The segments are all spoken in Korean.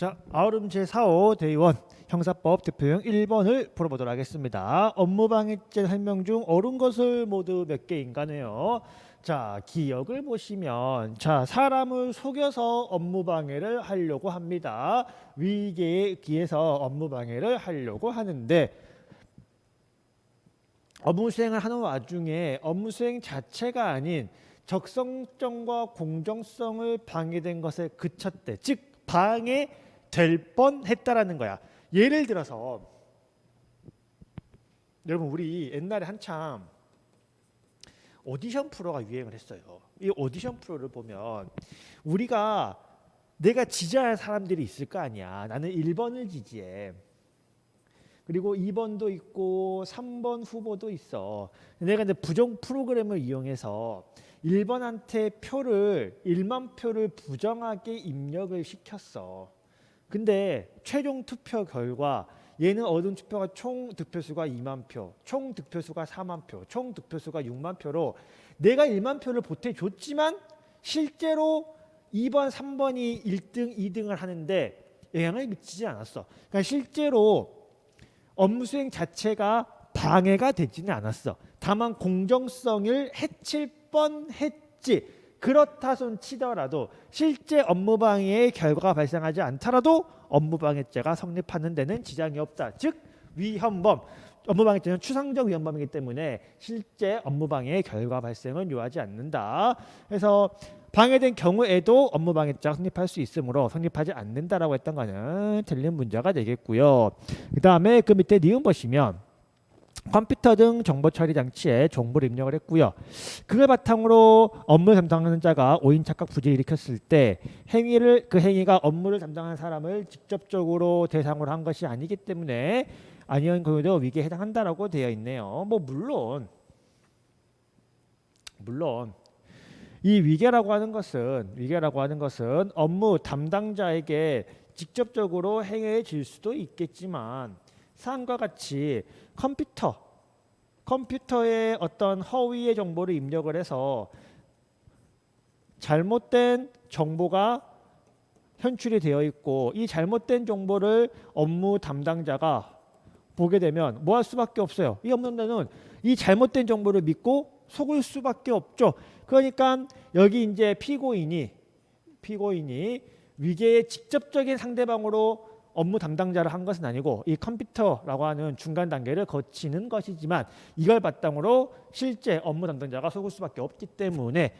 자, 아우름 제4호 대의원 형사법 대표형 1번을 풀어보도록 하겠습니다. 업무방해죄 설명 중 옳은 것을 모두 몇 개인가네요. 자, 기억을 보시면 자, 사람을 속여서 업무방해를 하려고 합니다. 위계에 기해서 업무방해를 하려고 하는데 업무 수행을 하는 와중에 업무 수행 자체가 아닌 적성성과 공정성을 방해된 것에 그쳤대. 즉 방해 될 뻔했다라는 거야. 예를 들어서 여러분 우리 옛날에 한참 오디션 프로가 유행을 했어요. 이 오디션 프로를 보면 우리가 내가 지지할 사람들이 있을 거 아니야. 나는 1번을 지지해. 그리고 2번도 있고 3번 후보도 있어. 내가 이제 부정 프로그램을 이용해서 1번한테 표를 1만 표를 부정하게 입력을 시켰어. 근데 최종 투표 결과 얘는 얻은 투표가 총 득표수가 2만 표, 총 득표수가 4만 표, 총 득표수가 6만 표로 내가 1만 표를 보태줬지만 실제로 2번, 3번이 1등, 2등을 하는데 영향을 미치지 않았어. 그러니까 실제로 업무 수행 자체가 방해가 되지는 않았어. 다만 공정성을 해칠 뻔했지. 그렇다 손 치더라도 실제 업무 방해의 결과가 발생하지 않더라도 업무 방해죄가 성립하는 데는 지장이 없다. 즉 위헌범 업무 방해죄는 추상적 위헌범이기 때문에 실제 업무 방해의 결과 발생은 요하지 않는다. 그래서 방해된 경우에도 업무 방해죄가 성립할 수 있으므로 성립하지 않는다라고 했던 거는 틀린 문제가 되겠고요. 그 다음에 그 밑에 니은 보시면 컴퓨터 등 정보 처리 장치에 정보를 입력을 했고요. 그걸 바탕으로 업무를 담당하는 자가 오인 착각 부재를 일으켰을 때 행위를 그 행위가 업무를 담당하는 사람을 직접적으로 대상으로 한 것이 아니기 때문에 아니한 경우도 위기에 해당한다라고 되어 있네요. 뭐 물론 물론 이 위계라고 하는 것은 위계라고 하는 것은 업무 담당자에게 직접적으로 행해질 수도 있겠지만 사안과 같이 컴퓨터 컴퓨터에 어떤 허위의 정보를 입력을 해서 잘못된 정보가 현출이 되어 있고 이 잘못된 정보를 업무 담당자가 보게 되면 뭐 할 수밖에 없어요. 이 업무 담당자는 이 잘못된 정보를 믿고 속을 수밖에 없죠. 그러니까 여기 이제 피고인이 피고인이 위계의 직접적인 상대방으로 업무 담당자를 한 것은 아니고 이 컴퓨터라고 하는 중간 단계를 거치는 것이지만 이걸 바탕으로 실제 업무 담당자가 속을 수밖에 없기 때문에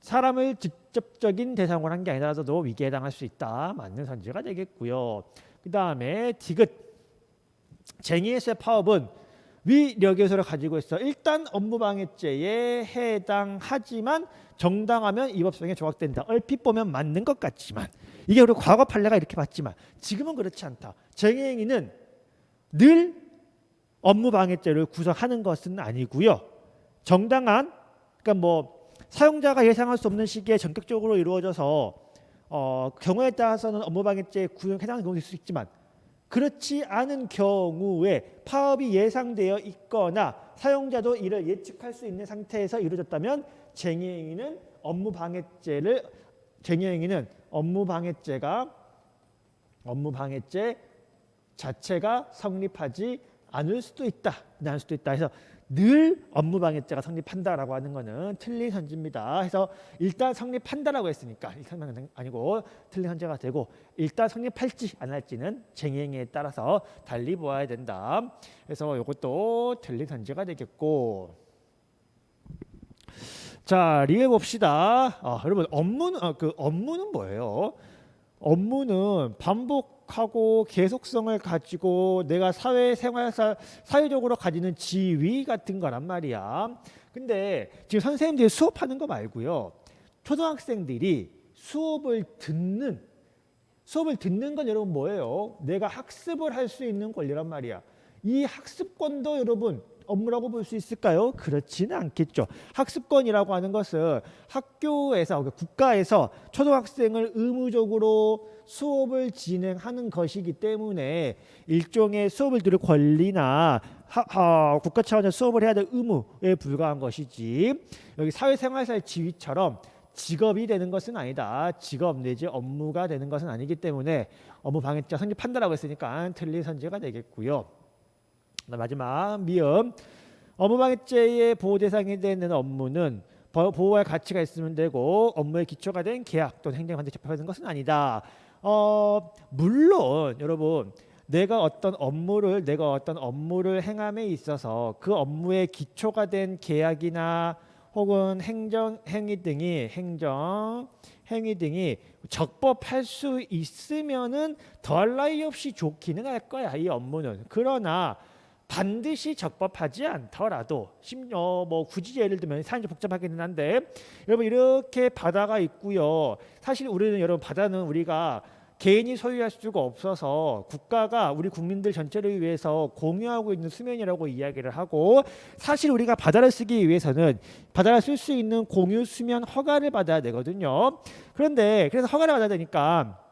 사람을 직접적인 대상으로 한 게 아니라도 위기에 해당할 수 있다. 맞는 선지가 되겠고요. 그 다음에 디귿 쟁의에서의 파업은 위력 요소를 가지고 있어 일단 업무방해죄에 해당하지만 정당하면 이 법상에 조각된다. 얼핏 보면 맞는 것 같지만 이게 우리 과거 판례가 이렇게 봤지만 지금은 그렇지 않다. 쟁행위는 늘 업무방해죄를 구성하는 것은 아니고요. 정당한 그러니까 뭐 사용자가 예상할 수 없는 시기에 전격적으로 이루어져서 어, 경우에 따라서는 업무방해죄 구성에 해당하는 경우도 있을 수 있지만 그렇지 않은 경우에 파업이 예상되어 있거나 사용자도 이를 예측할 수 있는 상태에서 이루어졌다면 쟁의행위는 업무방해죄를 쟁의행위는 업무방해죄가 업무방해죄 자체가 성립하지 않을 수도 있다, 않을 수도 있다. 해서 늘 업무방해죄가 성립한다라고 하는 것은 틀린 선지입니다. 해서 일단 성립한다라고 했으니까 일단 아니고 틀린 선지가 되고 일단 성립할지 안 할지는 쟁행에 따라서 달리 보아야 된다. 그래서 이것도 틀린 선지가 되겠고 자 리해 봅시다. 아, 여러분 업무는 아, 그 업무는 뭐예요? 업무는 반복 하고 계속성을 가지고 내가 사회 생활사 사회적으로 가지는 지위 같은 거란 말이야. 근데 지금 선생님들이 수업하는 거 말고요. 초등학생들이 수업을 듣는 수업을 듣는 건 여러분 뭐예요? 내가 학습을 할 수 있는 권리란 말이야. 이 학습권도 여러분 업무라고 볼 수 있을까요? 그렇지는 않겠죠. 학습권이라고 하는 것은 학교에서 그러니까 국가에서 초등학생을 의무적으로 수업을 진행하는 것이기 때문에 일종의 수업을 들을 권리나 하, 하, 국가 차원에서 수업을 해야 될 의무에 불과한 것이지 여기 사회생활사의 지위처럼 직업이 되는 것은 아니다. 직업 내지 업무가 되는 것은 아니기 때문에 업무 방해죄 선지 판다라고 했으니까 틀린 선지가 되겠고요. 마지막 미음 업무 방해죄의 보호 대상이 되는 업무는 보- 보호할 가치가 있으면 되고 업무의 기초가 된 계약 또는 행정 반대 적합하는 것은 아니다. 어 물론 여러분 내가 어떤 업무를 내가 어떤 업무를 행함에 있어서 그 업무의 기초가 된 계약이나 혹은 행정 행위 등이 행정 행위 등이 적법할 수 있으면은 더할 나위 없이 좋기는 할 거야 이 업무는 그러나 반드시 적법하지 않더라도 심어 뭐 굳이 예를 들면 사연이 복잡하기는 한데 여러분 이렇게 바다가 있고요 사실 우리는 여러분 바다는 우리가 개인이 소유할 수가 없어서 국가가 우리 국민들 전체를 위해서 공유하고 있는 수면이라고 이야기를 하고 사실 우리가 바다를 쓰기 위해서는 바다를 쓸 수 있는 공유 수면 허가를 받아야 되거든요. 그런데 그래서 허가를 받아야 되니까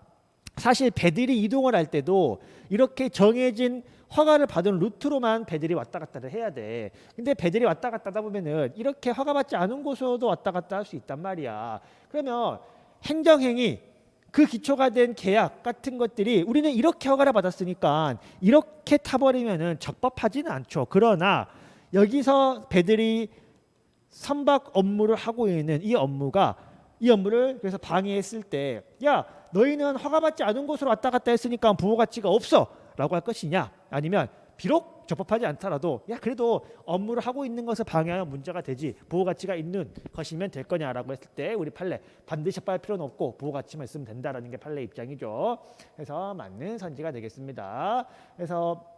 사실 배들이 이동을 할 때도 이렇게 정해진 허가를 받은 루트로만 배들이 왔다 갔다를 해야 돼. 근데 배들이 왔다 갔다 하다 보면은 이렇게 허가받지 않은 곳으로도 왔다 갔다 할 수 있단 말이야. 그러면 행정행위 그 기초가 된 계약 같은 것들이 우리는 이렇게 허가를 받았으니까 이렇게 타버리면은 적법하지는 않죠. 그러나 여기서 배들이 선박 업무를 하고 있는 이 업무가 이 업무를 그래서 방해했을 때 야 너희는 허가받지 않은 곳으로 왔다 갔다 했으니까 부호 가치가 없어라고 할 것이냐 아니면 비록 적법하지 않더라도 야 그래도 업무를 하고 있는 것을 방해하면 문제가 되지 보호 가치가 있는 것이면 될 거냐라고 했을 때 우리 판례 반드시 빨 필요는 없고 보호 가치만 있으면 된다라는 게 판례 입장이죠. 그래서 맞는 선지가 되겠습니다. 그래서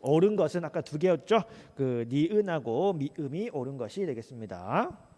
옳은 것은 아까 두 개였죠. 그 니은하고 미음이 옳은 것이 되겠습니다.